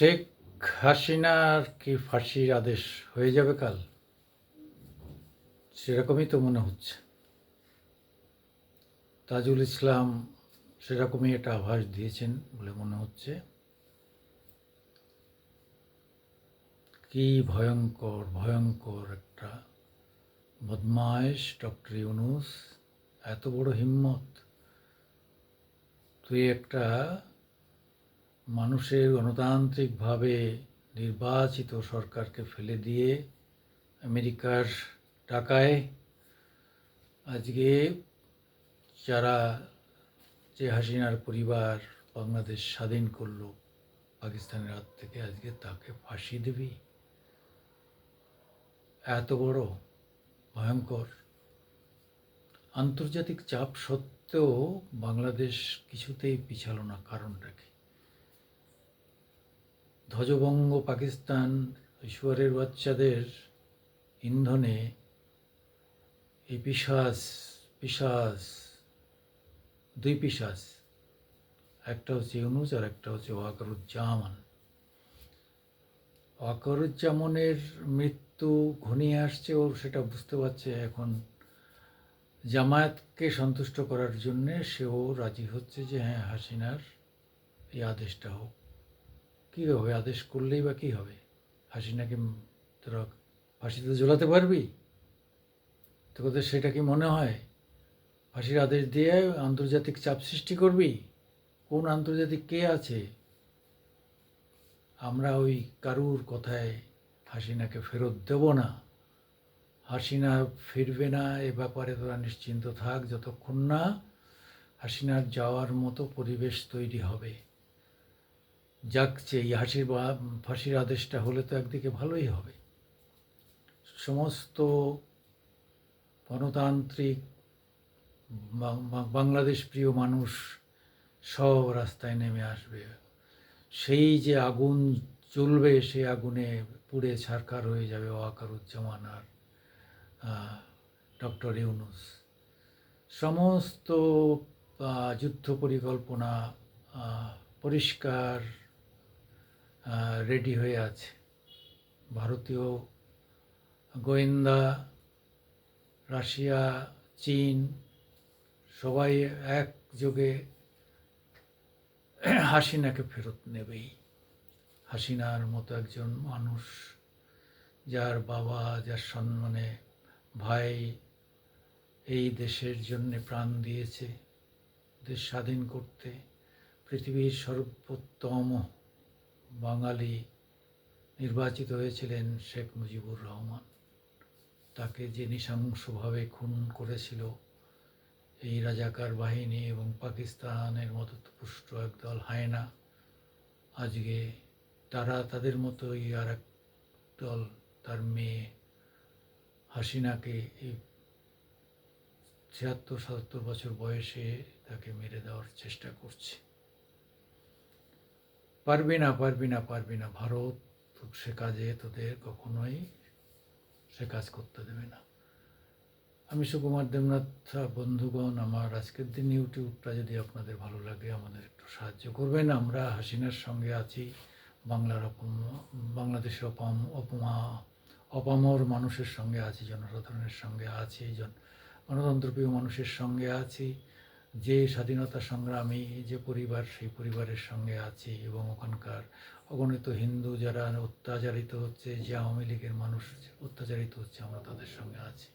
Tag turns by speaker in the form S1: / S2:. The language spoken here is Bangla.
S1: শেখ হাসিনার কি ফাঁসির আদেশ হয়ে যাবে কাল? সেরকমই তো মনে হচ্ছে। তাজুল ইসলাম সেরকমই একটা আভাস দিয়েছেন বলে মনে হচ্ছে। কি ভয়ঙ্কর ভয়ঙ্কর একটা বদমায়েশ ডক্টর ইউনুস, এত বড় হিম্মত। তুই একটা মানুষের গণতান্ত্রিকভাবে নির্বাচিত সরকারকে ফেলে দিয়ে আমেরিকার টাকায় আজকে যারা যে হাসিনার পরিবার বাংলাদেশ স্বাধীন করল, পাকিস্তানের হাত থেকে আজকে তাকে ফাঁসি দিবি? এত বড় ভয়ঙ্কর। আন্তর্জাতিক চাপ সত্ত্বেও বাংলাদেশ কিছুতেই পিছালো না কারণটা কি ধ্বজভঙ্গ পাকিস্তান ঈশ্বরের বাচ্চাদের ইন্ধনে এই পিসাস পিসাস দুই পিসাস একটা হচ্ছে ইউনুস আর একটা হচ্ছে ওয়াকারুজ্জামান। ওয়াকারুজ্জামানের মৃত্যু ঘনিয়ে আসছে ও সেটা বুঝতে পারছে এখন। জামায়াতকে সন্তুষ্ট করার জন্যে সেও রাজি হচ্ছে যে হ্যাঁ হাসিনার এই আদেশটা হোক। কী হবে? আদেশ করলেই বা কী হবে? হাসিনাকে তোরা ফাঁসিতে ঝোলাতে পারবি? তোদের সেটা কি মনে হয়? ফাঁসির আদেশ দিয়ে আন্তর্জাতিক চাপ সৃষ্টি করবি? কোন আন্তর্জাতিক কে আছে? আমরা ওই কারুর কথায় হাসিনাকে ফেরত দেব না। হাসিনা ফিরবে না, এ ব্যাপারে তোরা নিশ্চিন্ত থাক যতক্ষণ না হাসিনার যাওয়ার মতো পরিবেশ তৈরি হবে। যাকছে এই হাসির বা ফাঁসির আদেশটা হলে তো একদিকে ভালোই হবে। সমস্ত গণতান্ত্রিক বাংলাদেশ প্রিয় মানুষ সব রাস্তায় নেমে আসবে। সেই যে আগুন চলবে সেই আগুনে পুড়ে ছারখার হয়ে যাবে ওয়াকারুজ্জামান আর ডক্টর ইউনুস। সমস্ত যুদ্ধ পরিকল্পনা পরিষ্কার রেডি হয়ে আছে। ভারতীয় গোয়েন্দা, রাশিয়া, চীন সবাই একযোগে হাসিনাকে ফেরত নেবেই। হাসিনার মতো একজন মানুষ যার বাবা, যার সম্মানে ভাই এই দেশের জন্যে প্রাণ দিয়েছে, দেশ স্বাধীন করতে। পৃথিবীর সর্বোত্তম বাঙালি নির্বাচিত হয়েছিলেন শেখ মুজিবুর রহমান। তাকে যে নৃশংসভাবে খুন করেছিল, এই রাজাকার বাহিনী এবং পাকিস্তানের মতো পুষ্ট একদল হায়না, আজকে তারা তাদের মতোই আর এক দল তার মেয়ে হাসিনাকে এই ছিয়াত্তর, সাতাত্তর বছর বয়সে তাকে মেরে দেওয়ার চেষ্টা করছে। পারবি না পারবি না পারবি না। ভারত সে কাজে তোদের কখনোই সে কাজ করতে দেবে না। আমি সুকুমার দেবনাথ বন্ধুগণ, আমার আজকের দিন ইউটিউবটা যদি আপনাদের ভালো লাগে, আমাদের একটু সাহায্য করবেন। আমরা হাসিনার সঙ্গে আছি। বাংলার অপম, বাংলাদেশের অপম, অপমা, অপামর মানুষের সঙ্গে আছি, জনসাধারণের সঙ্গে আছি, জন, গণতন্ত্রপ্রিয় মানুষের সঙ্গে আছি। যে স্বাধীনতা সংগ্রামী, যে পরিবার, সেই পরিবারের সঙ্গে আছি এবং ওখানকার অগণিত হিন্দু যারা অত্যাচারিত হচ্ছে, যে আওয়ামী লীগের মানুষ অত্যাচারিত হচ্ছে, আমরা তাদের সঙ্গে আছি।